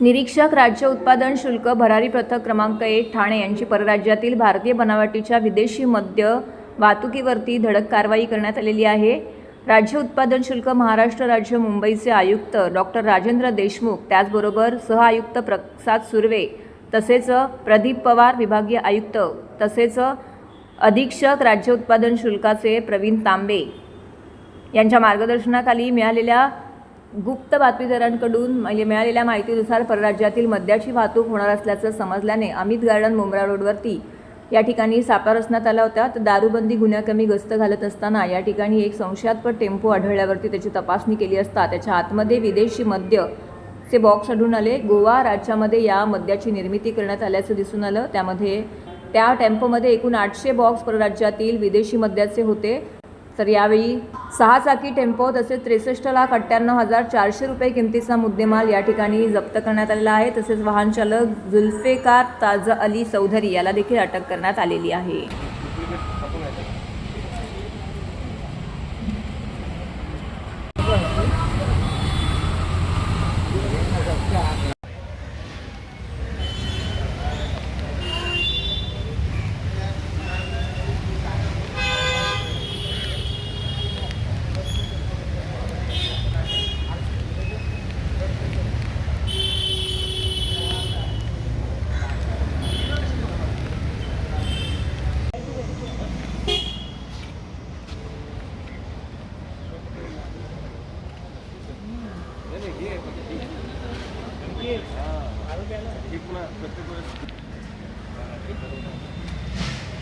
निरीक्षक राज्य उत्पादन शुल्क भरारी पथक क्रमांक एक ठाणे यांची परराज्यातील भारतीय बनावटीच्या विदेशी मद्य वाहतुकीवरती धडक कारवाई करण्यात आलेली आहे. राज्य उत्पादन शुल्क महाराष्ट्र राज्य मुंबईचे आयुक्त डॉक्टर राजेंद्र देशमुख त्याचबरोबर सहआयुक्त प्रसाद सुर्वे तसेच प्रदीप पवार विभागीय आयुक्त तसेच अधीक्षक राज्य उत्पादन शुल्काचे प्रवीण तांबे. यांच्या मार्गदर्शनाखाली मिळालेल्या गुप्त बातमीदारांकडून म्हणजे मिळालेल्या माहितीनुसार परराज्यातील मद्याची वाहतूक होणार असल्याचं समजल्याने अमित गार्डन मुंब्रा रोडवरती या ठिकाणी सापळा रचण्यात आला होता. तर दारूबंदी गुन्ह्याकमी गस्त घालत असताना या ठिकाणी एक संशयास्पद टेम्पो आढळल्यावरती त्याची तपासणी केली असता त्याच्या आतमध्ये विदेशी मद्य चे बॉक्स आढळून आले. गोवा राज्यामध्ये या मद्याची निर्मिती करण्यात आल्याचं दिसून आलं. त्यामध्ये त्या टेम्पोमध्ये एकूण आठशे बॉक्स परराज्यातील विदेशी मद्याचे होते. तर यावेळी सहा चाकी टेम्पो तसेच त्रेसष्ट लाख अठ्ठ्याण्णव हजार चारशे रुपये किमतीचा मुद्देमाल या ठिकाणी जप्त करण्यात आलेला आहे. तसेच वाहन चालक जुल्फेकार ताज अली चौधरी याला देखील अटक करण्यात आलेली आहे.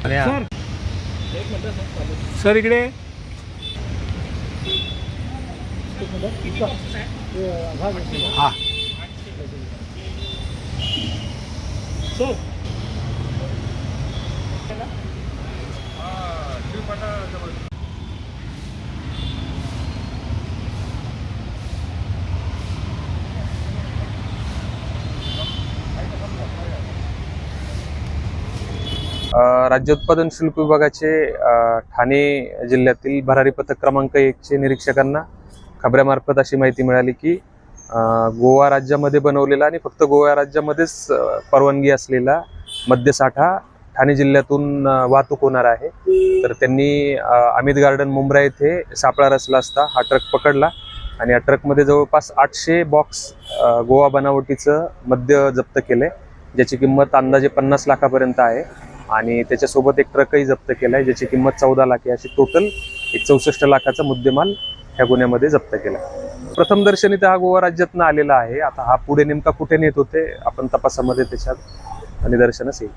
सर सर इकडे. हा सर राज्य उत्पादन शुल्क विभागाचे ठाणे जिल्ह्यातील भरारी पथक क्रमांक एकचे निरीक्षकांना खबऱ्यामार्फत अशी माहिती मिळाली की गोवा राज्यामध्ये बनवलेला आणि फक्त गोवा राज्यामध्येच परवानगी असलेला मद्यसाठा ठाणे जिल्ह्यातून वाहतूक होणार आहे. तर त्यांनी अमित गार्डन मुंब्रा येथे सापळा रचला असता हा ट्रक पकडला आणि या ट्रकमध्ये जवळपास आठशे बॉक्स गोवा बनावटीचं मद्य जप्त केलंय ज्याची किंमत अंदाजे पन्नास लाखापर्यंत आहे. आणि त्याच्यासोबत एक ट्रकही जप्त केला आहे ज्याची किंमत चौदा लाख आहे. अशी टोटल एक चौसष्ट लाखाचा मुद्देमाल ह्या गुन्ह्यामध्ये जप्त केला प्रथम दर्शनी तर हा गोवा राज्यातनं आलेला आहे. आता हा पुढे नेमका कुठे नेत होते आपण तपासामध्ये त्याच्यात निदर्शनच येईल.